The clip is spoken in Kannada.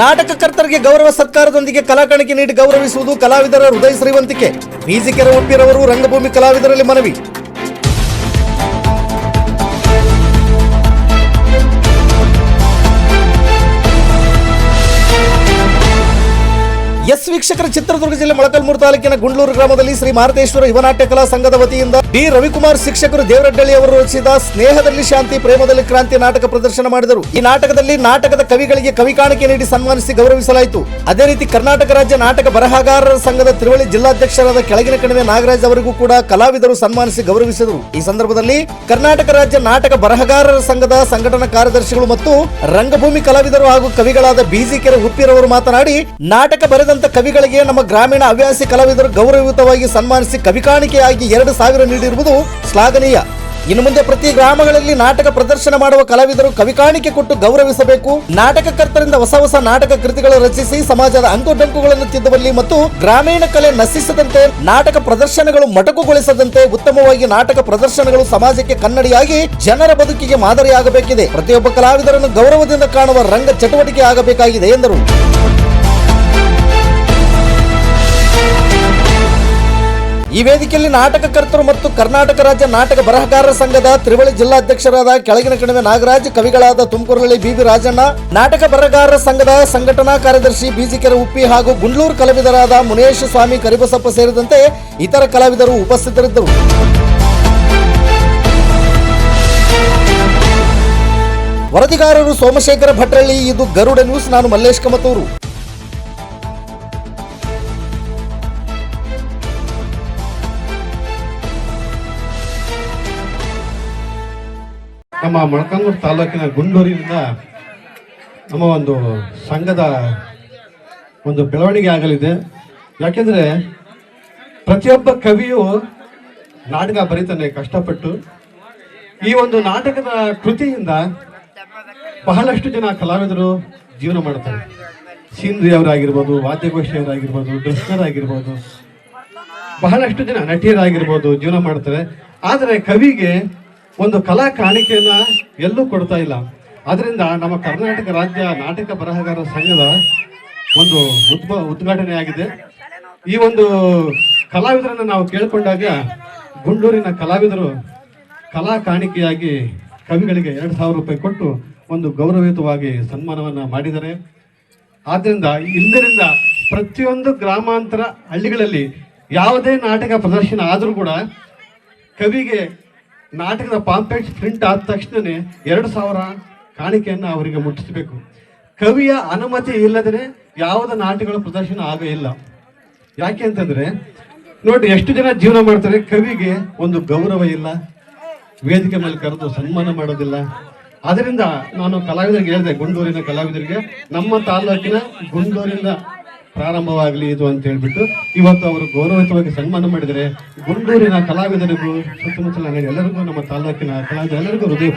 ನಾಟಕಕರ್ತರಿಗೆ ಗೌರವ ಸತ್ಕಾರದೊಂದಿಗೆ ಕಲಾಕಾಣಿಕೆ ನೀಡಿ ಗೌರವಿಸುವುದು ಕಲಾವಿದರ ಹೃದಯ ಶ್ರೀವಂತಿಕೆ. ಬೀಜಿಕೆರೆ ಒಪ್ಪಿರವರು ರಂಗಭೂಮಿ ಕಲಾವಿದರಲ್ಲಿ ಮನವಿ. ವೀಕ್ಷಕರ ಚಿತ್ರದುರ್ಗ ಜಿಲ್ಲೆ ಮೊಳಕಲ್ಮೂರು ತಾಲೂಕಿನ ಗುಂಡ್ಲೂರು ಗ್ರಾಮದಲ್ಲಿ ಶ್ರೀ ಮಾರುತೇಶ್ವರ ಯುವನಾಟ್ಯ ಕಲಾ ಸಂಘದ ವತಿಯಿಂದ ಡಿ. ರವಿಕುಮಾರ್ ಶಿಕ್ಷಕರು ದೇವರಡ್ಡಳ್ಳಿ ಅವರು ರಚಿಸಿದ ಸ್ನೇಹದಲ್ಲಿ ಶಾಂತಿ, ಪ್ರೇಮದಲ್ಲಿ ಕ್ರಾಂತಿ ನಾಟಕ ಪ್ರದರ್ಶನ ಮಾಡಿದರು. ಈ ನಾಟಕದಲ್ಲಿ ನಾಟಕದ ಕವಿಗಳಿಗೆ ಕವಿ ಕಾಣಿಕೆ ನೀಡಿ ಸನ್ಮಾನಿಸಿ ಗೌರವಿಸಲಾಯಿತು. ಅದೇ ರೀತಿ ಕರ್ನಾಟಕ ರಾಜ್ಯ ನಾಟಕ ಬರಹಗಾರರ ಸಂಘದ ತಿರುವಳಿ ಜಿಲ್ಲಾಧ್ಯಕ್ಷರಾದ ಕೆಳಗಿನ ಕಣಿವೆ ನಾಗರಾಜ್ ಅವರಿಗೂ ಕೂಡ ಕಲಾವಿದರು ಸನ್ಮಾನಿಸಿ ಗೌರವಿಸಿದರು. ಈ ಸಂದರ್ಭದಲ್ಲಿ ಕರ್ನಾಟಕ ರಾಜ್ಯ ನಾಟಕ ಬರಹಗಾರರ ಸಂಘದ ಸಂಘಟನಾ ಕಾರ್ಯದರ್ಶಿಗಳು ಮತ್ತು ರಂಗಭೂಮಿ ಕಲಾವಿದರು ಹಾಗೂ ಕವಿಗಳಾದ ಬಿಜಿ ಕೆರೆ ಹುಪ್ಪಿರವರು ಮಾತನಾಡಿ, ನಾಟಕ ಬರೆದಂತ ಕವಿಗಳಿಗೆ ನಮ್ಮ ಗ್ರಾಮೀಣ ಹವ್ಯಾಸಿ ಕಲಾವಿದರು ಗೌರವಯುತವಾಗಿ ಸನ್ಮಾನಿಸಿ ಕವಿ ಕಾಣಿಕೆಯಾಗಿ ಎರಡು ಸಾವಿರ ನೀಡಿರುವುದು ಶ್ಲಾಘನೀಯ. ಇನ್ನು ಮುಂದೆ ಪ್ರತಿ ಗ್ರಾಮಗಳಲ್ಲಿ ನಾಟಕ ಪ್ರದರ್ಶನ ಮಾಡುವ ಕಲಾವಿದರು ಕವಿ ಕಾಣಿಕೆ ಕೊಟ್ಟು ಗೌರವಿಸಬೇಕು. ನಾಟಕಕರ್ತರಿಂದ ಹೊಸ ಹೊಸ ನಾಟಕ ಕೃತಿಗಳು ರಚಿಸಿ ಸಮಾಜದ ಅಂಕುಡಂಕುಗಳನ್ನು ತಿದ್ದುವಲ್ಲಿ ಮತ್ತು ಗ್ರಾಮೀಣ ಕಲೆ ನಶಿಸದಂತೆ, ನಾಟಕ ಪ್ರದರ್ಶನಗಳು ಮೊಟಕುಗೊಳಿಸದಂತೆ ಉತ್ತಮವಾಗಿ ನಾಟಕ ಪ್ರದರ್ಶನಗಳು ಸಮಾಜಕ್ಕೆ ಕನ್ನಡಿಯಾಗಿ ಜನರ ಬದುಕಿಗೆ ಮಾದರಿಯಾಗಬೇಕಿದೆ. ಪ್ರತಿಯೊಬ್ಬ ಕಲಾವಿದರನ್ನು ಗೌರವದಿಂದ ಕಾಣುವ ರಂಗ ಚಟುವಟಿಕೆ ಆಗಬೇಕಾಗಿದೆ ಎಂದರು. ಈ ವೇದಿಕೆಯಲ್ಲಿ ನಾಟಕಕರ್ತರು ಮತ್ತು ಕರ್ನಾಟಕ ರಾಜ್ಯ ನಾಟಕ ಬರಹಗಾರರ ಸಂಘದ ತ್ರಿವಳಿ ಜಿಲ್ಲಾಧ್ಯಕ್ಷರಾದ ಕೆಳಗಿನ ಕಣಿವೆ ನಾಗರಾಜ್, ಕವಿಗಳಾದ ತುಮಕೂರಲ್ಲಿ ಬಿಬಿ ರಾಜಣ್ಣ, ನಾಟಕ ಬರಹಗಾರರ ಸಂಘದ ಸಂಘಟನಾ ಕಾರ್ಯದರ್ಶಿ ಬಿಜಿಕೆರೆ ಉಪ್ಪಿ ಹಾಗೂ ಗುಂಡ್ಲೂರು ಕಲಾವಿದರಾದ ಮುನೇಶ್ ಸ್ವಾಮಿ ಕರಿಬಸಪ್ಪ ಸೇರಿದಂತೆ ಇತರ ಕಲಾವಿದರು ಉಪಸ್ಥಿತರಿದ್ದರು. ವರದಿಗಾರರು ಸೋಮಶೇಖರ ಭಟ್ರಳ್ಳಿ, ಇದು ಗರುಡ ನ್ಯೂಸ್, ನಾನು ಮಲ್ಲೇಶ್ ಕಮತೂರು. ನಮ್ಮ ಮೊಳಕಾಲ್ಮೂರು ತಾಲೂಕಿನ ಗುಂಡೂರಿನಿಂದ ನಮ್ಮ ಒಂದು ಸಂಘದ ಒಂದು ಬೆಳವಣಿಗೆ ಆಗಲಿದೆ. ಯಾಕೆಂದರೆ ಪ್ರತಿಯೊಬ್ಬ ಕವಿಯು ನಾಟಕ ಬರೀತಾನೆ ಕಷ್ಟಪಟ್ಟು. ಈ ಒಂದು ನಾಟಕದ ಕೃತಿಯಿಂದ ಬಹಳಷ್ಟು ಜನ ಕಲಾವಿದರು ಜೀವನ ಮಾಡ್ತಾರೆ. ಸೀನ್ರಿ ಅವರಾಗಿರ್ಬೋದು ವಾದ್ಯಗೋಷ್ಠಿಯವರಾಗಿರ್ಬೋದು ಡ್ರೆಸ್ನರಾಗಿರ್ಬೋದು ಬಹಳಷ್ಟು ಜನ ನಟಿಯರಾಗಿರ್ಬೋದು ಜೀವನ ಮಾಡ್ತಾರೆ. ಆದರೆ ಕವಿಗೆ ಒಂದು ಕಲಾ ಕಾಣಿಕೆಯನ್ನ ಎಲ್ಲೂ ಕೊಡ್ತಾ ಇಲ್ಲ. ಅದರಿಂದ ನಮ್ಮ ಕರ್ನಾಟಕ ರಾಜ್ಯ ನಾಟಕ ಬರಹಗಾರರ ಸಂಘದ ಒಂದು ಉದ್ಭ ಉದ್ಘಾಟನೆ ಆಗಿದೆ ಈ ಒಂದು ಕಲಾವಿದರನ್ನು ನಾವು ಕೇಳಿಕೊಂಡಾಗ ಗುಂಡೂರಿನ ಕಲಾವಿದರು ಕಲಾ ಕಾಣಿಕೆಯಾಗಿ ಕವಿಗಳಿಗೆ ಎರಡು ಸಾವಿರ ರೂಪಾಯಿ ಕೊಟ್ಟು ಒಂದು ಗೌರವಯುತವಾಗಿ ಸನ್ಮಾನವನ್ನ ಮಾಡಿದ್ದಾರೆ. ಆದ್ದರಿಂದ ಇಂದಿನಿಂದ ಪ್ರತಿಯೊಂದು ಗ್ರಾಮಾಂತರ ಹಳ್ಳಿಗಳಲ್ಲಿ ಯಾವುದೇ ನಾಟಕ ಪ್ರದರ್ಶನ ಆದರೂ ಕೂಡ ಕವಿಗೆ ನಾಟಕದ ಪಾಂಪ್ಲೆಟ್ ಪ್ರಿಂಟ್ ಆದ ತಕ್ಷಣನೇ ಎರಡು ಸಾವಿರ ಕಾಣಿಕೆಯನ್ನು ಅವರಿಗೆ ಮುಟ್ಟಿಸಬೇಕು. ಕವಿಯ ಅನುಮತಿ ಇಲ್ಲದೇ ಯಾವುದೇ ನಾಟಕಗಳ ಪ್ರದರ್ಶನ ಆಗೋ ಇಲ್ಲ. ಯಾಕೆ ಅಂತಂದ್ರೆ, ನೋಡಿ ಎಷ್ಟು ಜನ ಜೀವನ ಮಾಡ್ತಾರೆ, ಕವಿಗೆ ಒಂದು ಗೌರವ ಇಲ್ಲ, ವೇದಿಕೆ ಮೇಲೆ ಕರೆದು ಸನ್ಮಾನ ಮಾಡೋದಿಲ್ಲ. ಅದರಿಂದ ನಾನು ಕಲಾವಿದರಿಗೆ ಹೇಳಿದೆ, ಗುಂಡೂರಿನ ಕಲಾವಿದರಿಗೆ, ನಮ್ಮ ತಾಲೂಕಿನ ಗುಂಡೂರಿಂದ ಪ್ರಾರಂಭವಾಗಲಿ ಇದು ಅಂತ ಹೇಳ್ಬಿಟ್ಟು ಇವತ್ತು ಅವರು ಗೌರವಯುತವಾಗಿ ಸನ್ಮಾನ ಮಾಡಿದರೆ ಗುಂಡೂರಿನ ಕಲಾವಿದರಿಗೂ ಸುತ್ತಮುತ್ತಲಿನ ಎಲ್ಲರಿಗೂ ನಮ್ಮ ತಾಲೂಕಿನ ಕಲಾವಿದರೆಲ್ಲರಿಗೂ ಹೃದಯ